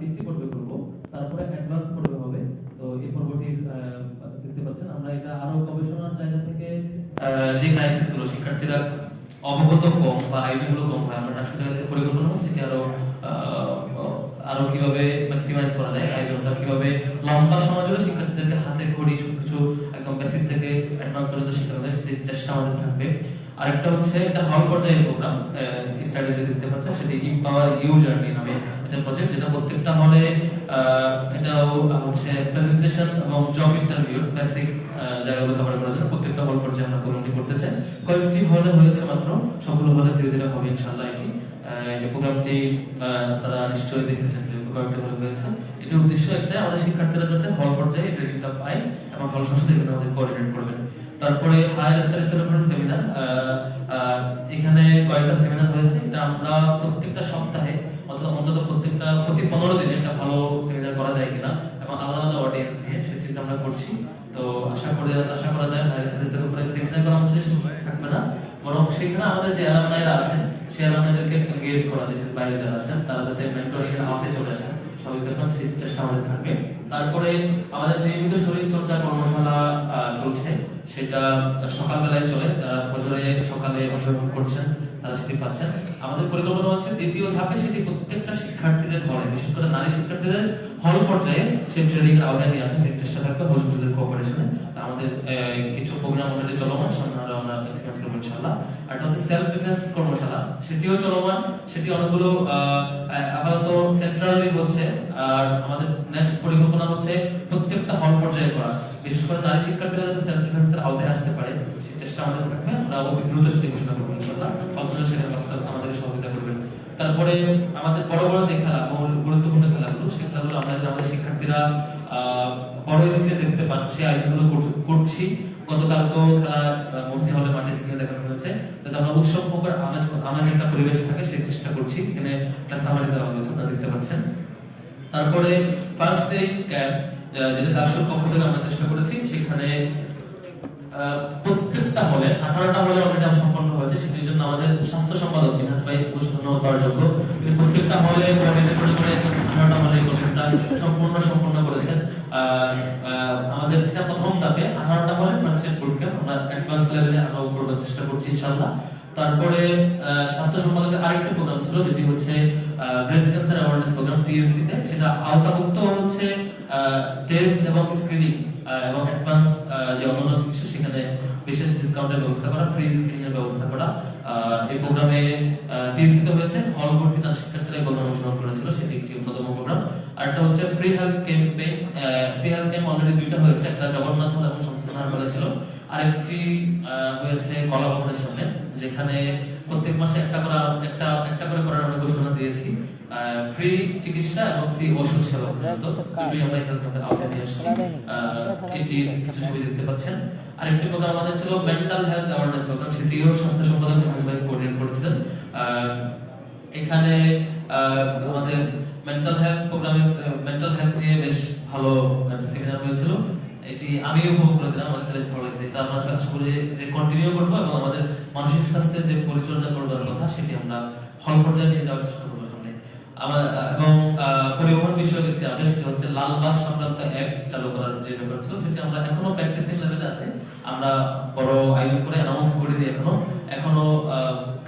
তিনটি পর্বে করব। তারপরে অ্যাডভান্স পর্বে হবে। তো এই পর্বটি দেখতে পাচ্ছেন, আমরা এটা আরও গবেষণার জায়গা থেকে যে ক্রাইসিসগুলো শিক্ষার্থীরা অবগত কম বা আয়োজনগুলো কম হয়, আমরা আসলে পরিকল্পনা হচ্ছে কি আরও আরও কীভাবে ম্যাক্সিমাইজ করা যায়, আয়োজনটা কীভাবে লম্বা সময় জুড়ে শিক্ষার্থীদেরকে হাতে খড়ি সবকিছু একদম বেসিক থেকে অ্যাডভান্স পর্যন্ত শেখানো যায়, সেই চেষ্টা আমাদের থাকবে। আরেকটা হচ্ছে এটা হল পর্যায়ের প্রোগ্রাম স্ট্র্যাটেজি দেখতে পাচ্ছেন, সেটি ইম্পাওয়ার ইউ জার্নি নামে এটা প্রজেক্ট যেটা প্রত্যেকটা হলে এটাও হচ্ছে প্রেজেন্টেশন এবং জব ইন্টারভিউ বেসিক জায়গাগুলো কভার করার জন্য প্রত্যেকটা হল পর্যায়ে আমরা প্রোগ্রামটি করতে চাই। কয়েকটি হলে হয়েছে মাত্র, সবগুলো হলে ধীরে ধীরে হবে ইনশাআল্লাহ এটি। এই প্রোগ্রামটি তারা নিশ্চয়ই দেখেছেন যে কয়েকটি হলে হয়েছে। এটির উদ্দেশ্য একটা, আমাদের শিক্ষার্থীরা যাতে হল পর্যায়ে ট্রেনিংটা পায় এবং হল সংসদে এখানে আমাদের কোঅর্ডিনেট করবেন। তারপরে হায়ার স্টাডিজের উপরে সেমিনার এখানে কয়েকটা সেমিনার হয়েছে। এটা আমরা প্রত্যেকটা সপ্তাহে, অথবা অন্তত প্রত্যেকটা, প্রতি পনেরো দিনে একটা ভালো সেমিনার করা যায় কিনা এবং আলাদা আলাদা অডিয়েন্স নিয়ে সে চিন্তা আমরা করছি। তো আশা করি, আশা করা যায় হায়ার স্টাডিজের উপরে সেমিনার করা আমাদের থাকবে না। বরং সেখানে আমাদের যে অ্যালামনাইরা আছেন, সেই অ্যালামনাইদেরকে এনগেজ করা, দেশের বাইরে যারা আছেন, তারা যাতে মেন্টরিং এর আওতায় চলে আসেন, সবাইকে চেষ্টা আমাদের থাকবে। তারপরে আমাদের নিয়মিত শরীর চর্চা কর্মশালা চলছে। সেটা সকালবেলায় চলে। যারা ফজরে সকালে অংশগ্রহণ করছেন, তারা সেটি পাচ্ছেন। আমাদের পরিকল্পনা হচ্ছে, দ্বিতীয় ধাপে সেটি প্রত্যেকটা শিক্ষার্থীদের হলে বিশেষ করে নারী শিক্ষার্থীদের হল পর্যায়ে সেই ট্রেনিং এর আওতায় নিয়ে আসা। সেই চেষ্টা থাকবে হল সংসদের কোঅপারেশনে আমাদের কিছু প্রোগ্রাম অলরেডি চলমান সামনে আমরা ইনশাআল্লাহ। আর একটা হচ্ছে সেলফ ডিফেন্স কর্মশালা সেটিও চলমান, সেটি অনেকগুলো আপাতত সেন্ট্রালি হচ্ছে, আর আমাদের নেক্সট পরিকল্পনা হচ্ছে প্রত্যেকটা হল পর্যায়ে করা। বিশেষ করে নারী শিক্ষার্থীরা যাতে সেলফ ডিফেন্সের আওতায় আসতে পারে, সেই চেষ্টা আমাদের থাকবে। আমরা অতি দ্রুত সেটি ঘোষণা করব ইনশাআল্লাহ। অসংখ্য সেখানে আমাদের সহযোগিতা করবেন। তারপরে আমাদের বড় বড় যে খেলা গুরুত্বপূর্ণ খেলাগুলো, সেই খেলাগুলো আমরা আমাদের শিক্ষার্থীরা বড় স্ক্রিনে দেখতে পান, সেই আয়োজনগুলো করছি। গতকালকেও খেলা মসি হলে মাঠে স্ক্রিনে দেখানো হয়েছে যাতে আমরা উৎসব মুখর আমেজ আমেজ একটা পরিবেশ থাকে, সেই চেষ্টা করছি। এখানে একটা সামারি দেওয়া হয়েছে, আপনারা দেখতে পাচ্ছেন। তারপরে ফার্স্ট এইড ক্যাম্প যেটা দার্শক পক্ষ থেকে আমরা চেষ্টা করেছি, সেখানে প্রত্যেকটা হলে, আঠারোটা হলে অলরেডি সম্পন্ন হয়েছে, সেটির জন্য আমাদের স্বাস্থ্য সম্পাদক মিনহাজ ভাই অবশ্য ধন্যবাদ পাওয়ার যোগ্য প্রত্যেকটা হলে করে করে আঠারোটা হলে এই প্রজেক্টটা সম্পূর্ণ করেছেন। আমাদের এটা প্রথম ধাপে আঠারোটা হলে ফার্স্ট বুট ক্যাম্প আমরা অ্যাডভান্স লেভেলে আমরা করবার চেষ্টা করছি ইনশাআল্লাহ। তারপরে স্বাস্থ্য সম্পাদকের আরেকটা প্রোগ্রাম ছিল, যেটি হচ্ছে breast cancer awareness program TSC তে সেটা আওতাভুক্ত হচ্ছে টেস্ট এবং স্ক্রিনিং এবং অ্যাডভান্স যে অন্যান্য চিকিৎসা, সেখানে বিশেষ ডিসকাউন্টের ব্যবস্থা করা ফ্রি স্ক্রিনিং এর ব্যবস্থা করা। এই প্রোগ্রামে টিএসসি হয়েছে। হল ভর্তি তার শিক্ষার্থীরা এই অনুসরণ করেছিল। সেটি একটি অন্যতম প্রোগ্রাম আরেকটা হচ্ছে free health campaign free health camp already দুইটা হয়েছে। একটা জগন্নাথ হল এবং সংস্থান হাসপাতালে ছিল। আরেকটি হয়েছে কলা ভবনের সামনে, যেখানে প্রত্যেক মাসে একটা করে, একটা একটা করে করার আমরা ঘোষণা দিয়েছি। ফ্রি চিকিৎসা এবং ফ্রি ওষুধ সেবা পর্যন্ত দুটোই আমরা এখানে আওতায় নিয়ে কিছু ছবি দেখতে পাচ্ছেন। প্রোগ্রাম আমাদের ছিল মেন্টাল হেলথ অ্যাওয়ারনেস প্রোগ্রাম সেটিও স্বাস্থ্য সম্পাদক করেছিলেন। এখানে আমাদের মেন্টাল হেলথ প্রোগ্রামে মেন্টাল হেলথ নিয়ে বেশ ভালো সেমিনার হয়েছিল। এটি আমি উপভোগ করেছিলাম আমার কাছে বেশ ভালো লাগছে। এটা আমরা যে কন্টিনিউ করব এবং আমাদের মানসিক স্বাস্থ্যের যে পরিচর্যা করবার কথা, সেটি আমরা হল পর্যায়ে নিয়ে যাওয়ার চেষ্টা পরিবহন বিষয়ক একটি সেটি হচ্ছে লাল বাস সংক্রান্ত অ্যাপ চালু করার যে ব্যাপার ছিল, সেটি আমরা এখনও প্র্যাকটিসিং লেভেলে আছে। আমরা বড় আয়োজন করে অ্যানাউন্স করে দিই এখনও। এখনও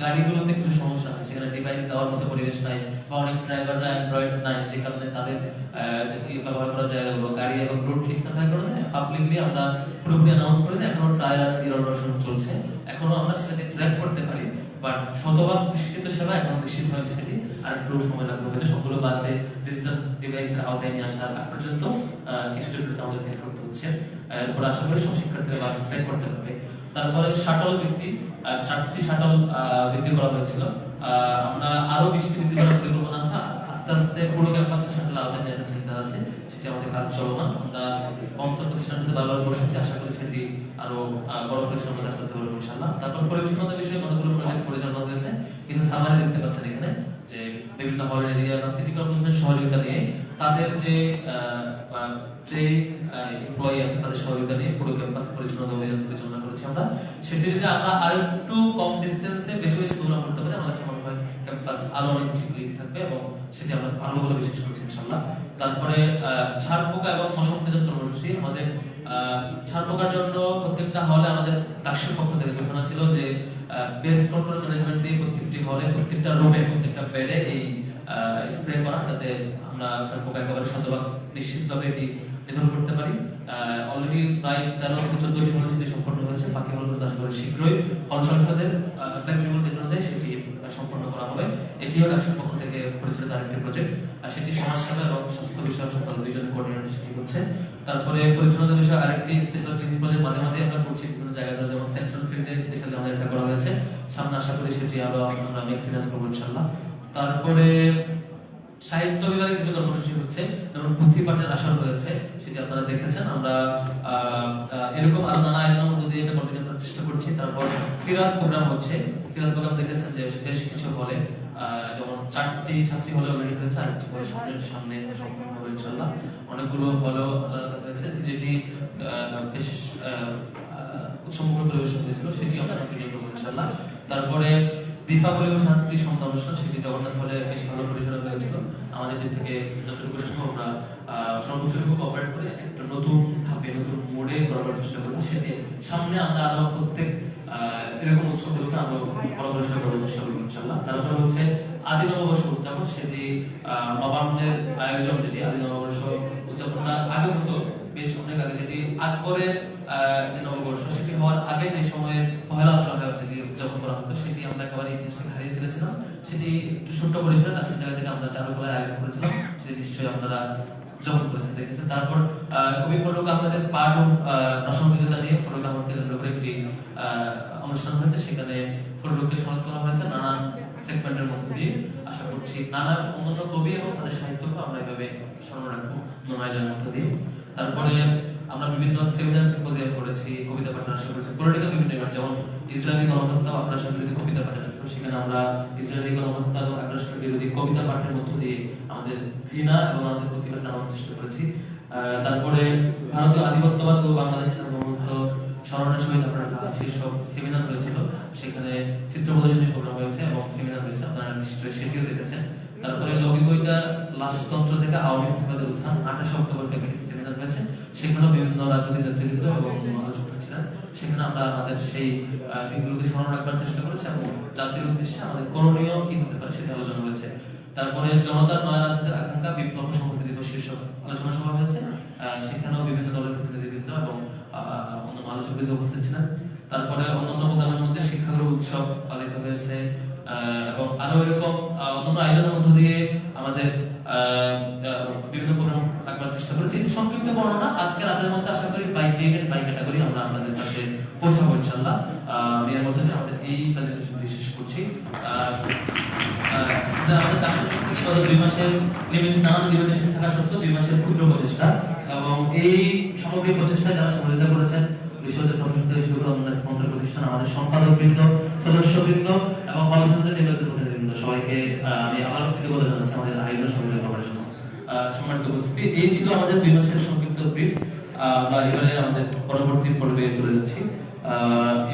গাড়িগুলোতে কিছু সমস্যা আছে। সেখানে ডিভাইস দেওয়ার মতো পরিবেশ নাই বা অনেক ড্রাইভাররা অ্যান্ড্রয়েড নাই, যে কারণে তাদের ব্যবহার করার জায়গাগুলো, গাড়ি এবং রোড ফিক্স না থাকার কারণে পাবলিকলি আমরা পুরোপুরি অ্যানাউন্স করে দিই। এখনও ট্রায়াল ইরোশন চলছে। এখনও আমরা সেটাকে ট্র্যাক করতে পারি। বাট শতভাগ সেবা এখন আর একটু সময় লাগবে হয়তো। বাসে ডিজিটাল ডিভাইসের আওতায় নিয়ে আসার আগ পর্যন্ত কিছু আমাদের ফেস করতে হচ্ছে। এরপর আশা করি সব শিক্ষার্থীরা বাস করতে পারবে। তারপরে শাটল বৃদ্ধি চারটি শাটল বৃদ্ধি করা হয়েছিল। আমরা আরও বৃষ্টি বৃদ্ধি করার পরিকল্পনা আছে। আস্তে আস্তে পুরো ক্যাম্পাসে শাটল আওতায় নেওয়ার চিন্তা আছে। সেটি আমাদের কাজ চলমান। আমরা স্পন্সর প্রতিষ্ঠানের বারবার বসেছি। আশা করি সেটি আরও বড় পরিসরে আমরা কাজ করতে পারব ইনশাআল্লাহ। তারপর পরিচ্ছন্নতা বিষয়ে কিছু সামারি দেখতে পাচ্ছেন এখানে, যে বিভিন্ন হল এরিয়া বা সিটি কর্পোরেশনের সহযোগিতা নিয়ে তাদের যে ট্রেড এমপ্লয়ি আছে তাদের সহযোগিতা নিয়ে পুরো ক্যাম্পাস পরিচালনা অভিযান পরিচালনা করেছি আমরা। সেটি যদি আমরা আরও একটু কম ডিস্টেন্সে বেশি বেশি প্রোগ্রাম করতে পারি আমার কাছে মনে হয় ক্যাম্পাস অনেক থাকবে এবং সেটি আমরা ভালো বলে করছি ইনশাল্লাহ তারপরে ছাড় এবং কর্মসূচি আমাদের ছাড় পোকার জন্য প্রত্যেকটা হলে আমাদের ডাকসুর পক্ষ থেকে ঘোষণা ছিল যে বেস্ট কন্ট্রোল ম্যানেজমেন্ট দিয়ে প্রত্যেকটি হলে প্রত্যেকটা রুমে প্রত্যেকটা বেডে এই স্প্রে করা যাতে আমরা পোকা একেবারে শতভাগ নিশ্চিতভাবে এটি নিধন করতে পারি। অলরেডি প্রায় তেরো থেকে চোদ্দটি হল সেটি সম্পন্ন হয়েছে। বাকি হলগুলো করি শীঘ্রই। হল সংখ্যাদের ফ্লেক্সিবল অনুযায়ী সেটি সম্পন্ন করা হবে। এটিও ডাকসুর পক্ষ থেকে পরিচালিত আরেকটি প্রজেক্ট আর সেটি সমাজসেবা এবং স্বাস্থ্য বিষয়ক সকল দুইজন কোঅর্ডিনেটর সেটি হচ্ছে। তারপরে পরিচালনা বিষয়ে আরেকটি স্পেশাল ক্লিনিক প্রজেক্ট মাঝে মাঝে আমরা করছি বিভিন্ন জায়গায় যেমন সেন্ট্রাল ফিল্ডে স্পেশালি আমাদের এটা করা হয়েছে। সামনে আশা করি সেটি আরও আমরা ম্যাক্সিমাইজ করব ইনশাল্লাহ তারপরে সাহিত্য বিভাগে কিছু কর্মসূচি হচ্ছে যেমন পুঁথি পাঠের আসর হয়েছে সেটি আপনারা দেখেছেন। আমরা এরকম আরও নানা আয়োজনের মধ্যে দিয়ে এটা কন্টিনিউ করার চেষ্টা করছি। তারপর সিরাত প্রোগ্রাম হচ্ছে। সিরাত প্রোগ্রাম দেখেছেন যে বেশ কিছু হলে যেমন চারটি ছাত্রী হলে অলরেডি হয়েছে আরেকটি হলে সামনে সামনে সম্পূর্ণ হবে ইনশাল্লাহ অনেকগুলো হলেও হয়েছে যেটি বেশ আহ, পরিবেশন হয়েছিল সেটি আমরা কন্টিনিউ করব ইনশাল্লাহ তারপরে দীপাবলি ও সাংস্কৃতিক সন্ধ্যা অনুষ্ঠান, সেটি জগন্নাথ হলে বেশ ভালো পরিসরে হয়েছিল আমাদের দিক থেকে যতটুকু সম্ভব আমরা সর্বোচ্চটুকু কপারেট করে একটা নতুন ধাপে, নতুন মোড়ে করার চেষ্টা করছি সেটি সামনে আমরা আরও প্রত্যেক এরকম উৎসবগুলোকে আমরা বড় করার চেষ্টা করব ইনশাল্লাহ তারপরে হচ্ছে আদি নববর্ষ উদযাপন। সেটি নবান্নের আয়োজন, যেটি আদি নববর্ষ উদযাপনটা আগে হতো বেশ অনেক আগে যেটি আকবরের যে নববর্ষ, সেটি হওয়ার আগে যে সময়ে পহেলা ফেব্রুয়ারি যেটি উদযাপন করা হতো, সেটি আমরা একেবারে ইতিহাস হারিয়ে ফেলেছিলাম। সেটি একটু ছোট্ট পরিসরে নাচের জায়গা থেকে আমরা চারুকলায় আয়োজন করেছিলাম। সেটি নিশ্চয়ই আপনারা উদযাপন করেছেন দেখেছেন। তারপর কবি ফরুক আহমেদের পাঠ ও নসমবিকতা নিয়ে ফরুক আহমদকে কেন্দ্র করে একটি অনুষ্ঠান হয়েছে। সেখানে ফরুককে স্মরণ করা হয়েছে নানান সেগমেন্টের মধ্যে দিয়ে। আশা করছি নানা অন্যান্য কবি এবং তাদের সাহিত্যকে আমরা এভাবে স্মরণ রাখব মনোয়াজের মধ্যে দিয়ে। তারপরে আমরা বিভিন্ন সেমিনার সিম্পোজিয়াম করেছি কবিতা পাঠ অনুষ্ঠান করেছি পলিটিক্যাল বিভিন্ন event, যেমন ইসরায়েলি গণহত্যা আগ্রাসন বিরোধী কবিতা পাঠের সেখানে আমরা ইসরায়েলি গণহত্যা এবং আগ্রাসন বিরোধী কবিতা পাঠের মধ্য দিয়ে আমাদের ঘৃণা এবং আমাদের প্রতিবাদ জানানোর চেষ্টা করেছি। তারপরে ভারতীয় আধিপত্যবাদ ও বাংলাদেশের সার্বভৌমত্ব স্মরণের সহিত আপনার শীর্ষক সেমিনার হয়েছিল। সেখানে চিত্র প্রদর্শনী প্রোগ্রাম হয়েছে এবং সেমিনার হয়েছে। আপনারা নিশ্চয়ই সেটিও দেখেছেন। তারপরে লৌকিক বইটা লাশতন্ত্র থেকে আওয়ামী ফেসিবাদের উত্থান, আঠাশে অক্টোবরকে একটি সেমিনার হয়েছে। সেখানেও বিভিন্ন রাজনৈতিক নেতৃবৃন্দ এবং আলোচক ছিলেন। সেখানে আমরা আমাদের সেই দিকগুলোকে স্মরণ রাখবার চেষ্টা করেছি এবং জাতির উদ্দেশ্যে আমাদের করণীয় কি হতে পারে সেটা আলোচনা হয়েছে। তারপরে জনতার নয় রাজনীতির আকাঙ্ক্ষা, বিপ্লব সংহতি দিবস শীর্ষক আলোচনা সভা হয়েছে। সেখানেও বিভিন্ন দলের প্রতিনিধিবৃন্দ এবং অন্যান্য আলোচকবৃন্দ উপস্থিত ছিলেন। তারপরে অন্যান্য প্রোগ্রামের মধ্যে শিক্ষাগুরু উৎসব পালিত হয়েছে। এবং আরও এরকম অন্যান্য আয়োজনের মধ্য দিয়ে আমাদের বিভিন্ন প্রোগ্রাম রাখবার চেষ্টা করেছি। সংক্ষিপ্ত বর্ণনা। আজকে রাতের মধ্যে আশা করি by date and by category আমরা আপনাদের কাছে পৌঁছাবো ইনশাল্লাহ আমি এর মধ্যে আমাদের এই প্রেজেন্টেশনটি শেষ করছি। আমাদের গত দুই মাসের লিমিট নানান লিমিটেশন থাকা সত্ত্বেও দুই মাসের ক্ষুদ্র প্রচেষ্টা। এবং এই সামগ্রিক প্রচেষ্টায় যারা সহযোগিতা করেছেন বিশ্বদের প্রশাসন থেকে শুরু করে অন্যান্য স্পন্সর প্রতিষ্ঠান আমাদের সম্পাদক বৃন্দ সদস্য বৃন্দ এবং হলসদের নির্বাচিত প্রতিনিধিবৃন্দ। সবাইকে আমি আবার কৃতজ্ঞতা জানাচ্ছি আমাদের আয়োজন সহযোগিতা করার জন্য। সম্মানিত উপস্থিতি। এই ছিল আমাদের দুই মাসের সংক্ষিপ্ত ব্রিফ আমরা এবারে আমাদের পরবর্তী পর্বে চলে যাচ্ছি।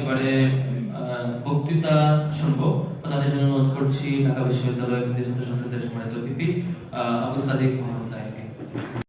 এবারে বক্তৃতা শুনব। তাদের জন্য অনুরোধ করছি, ঢাকা বিশ্ববিদ্যালয় হিন্দি ছাত্র সংসদের সম্মানিত ভিপি আবু সাদিক মোহাম্মদ